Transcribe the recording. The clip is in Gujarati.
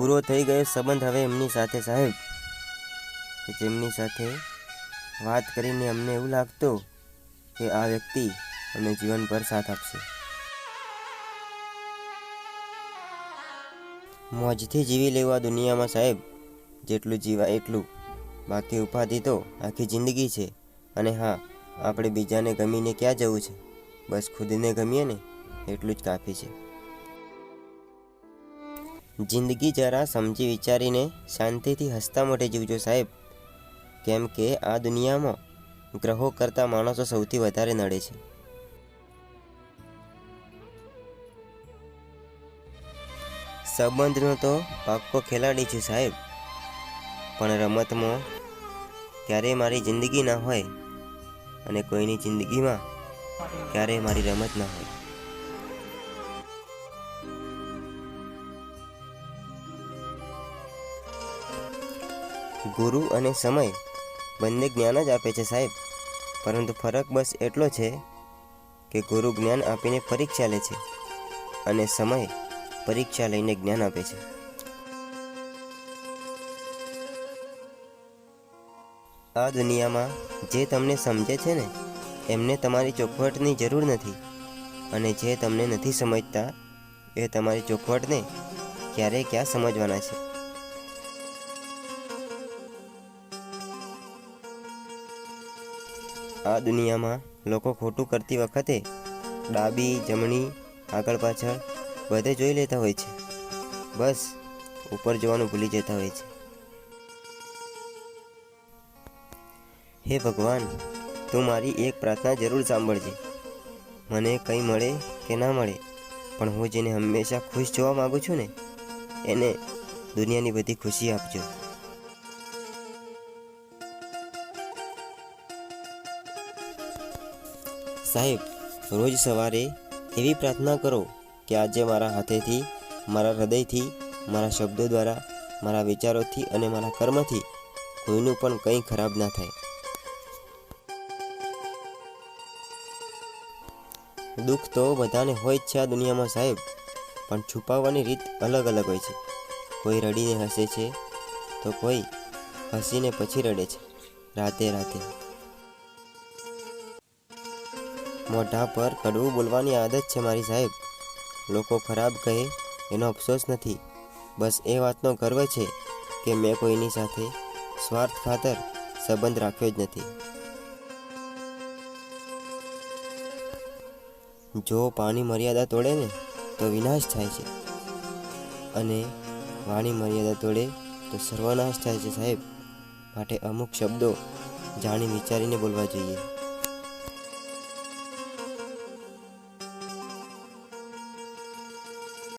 પૂરો થઈ ગયો સંબંધ હવે એમની સાથે, સાહેબ. જેમની સાથે વાત કરીને અમને એવું લાગતું કે આ વ્યક્તિ અમને જીવનભર સાથ આપશે. મોજથી જીવી લેવા દુનિયામાં, સાહેબ, જેટલું જીવાય એટલું. બાકી ઉપાધિ તો આખી જિંદગી છે. અને હા, આપણે બીજાને ગમીને ક્યાં જવું છે? બસ ખુદને ગમીએ ને, એટલું જ કાફી છે. જિંદગી જરા સમજી વિચારીને શાંતિથી હસતા મોઢે જીવજો સાહેબ. કેમ કે આ દુનિયામાં ગ્રહો કરતાં માણસો સૌથી વધારે નડે છે. સંબંધનો તો પાક્કો ખેલાડી છું સાહેબ. પણ રમતમાં ક્યારેય મારી જિંદગી ના હોય અને કોઈની જિંદગીમાં ક્યારેય મારી રમત ના હોય. ગુરુ અને સમય બંને જ્ઞાન જ આપે છે સાહેબ. પરંતુ ફરક બસ એટલો છે કે ગુરુ જ્ઞાન આપીને પરીક્ષા લે છે અને સમય પરીક્ષા લઈને જ્ઞાન આપે છે. આ દુનિયામાં જે તમને સમજે છે ને, એમને તમારી ચોખવટની જરૂર નથી અને જે તમને નથી સમજતા, એ તમારી ચોખવટને ક્યારે ક્યાં સમજવાના છે? આ દુનિયામાં લોકો ખોટું કરતી વખતે ડાબી, જમણી, આગળ પાછળ બધે જોઈ લેતા હોય છે. બસ, ઉપર જોવાનું ભૂલી જતા હોય છે. હે ભગવાન, તું મારી એક પ્રાર્થના જરૂર સાંભળજે. મને કંઈ મળે કે ના મળે, પણ હું જેને હંમેશા ખુશ જોવા માગું છું ને, એને દુનિયાની બધી ખુશી આપજો. સાહેબ, રોજ સવારે એવી પ્રાર્થના કરો કે આજે મારા હાથેથી, મારા હૃદયથી, મારા શબ્દો દ્વારા, મારા વિચારોથી અને મારા કર્મથી કોઈનું પણ કંઈ ખરાબ ના થાય. દુઃખ તો બધાને હોય જ છે આ દુનિયામાં સાહેબ, પણ છુપાવવાની રીત અલગ અલગ હોય છે. કોઈ રડીને હસે છે, તો કોઈ હસીને પછી રડે છે, રાતે રાતે. મોઢા પર કડવું બોલવાની આદત છે મારી સાહેબ. લોકો ખરાબ કહે, એનો અફસોસ નથી. બસ એ વાતનો ગર્વ છે કે મેં કોઈની સાથે સ્વાર્થ ખાતર સંબંધ રાખ્યો જ નથી. જો પાણી મર્યાદા તોડે ને, તો વિનાશ થાય છે. અને વાણી મર્યાદા તોડે, તો સર્વનાશ થાય છે સાહેબ. માટે અમુક શબ્દો જાણી વિચારીને બોલવા જોઈએ.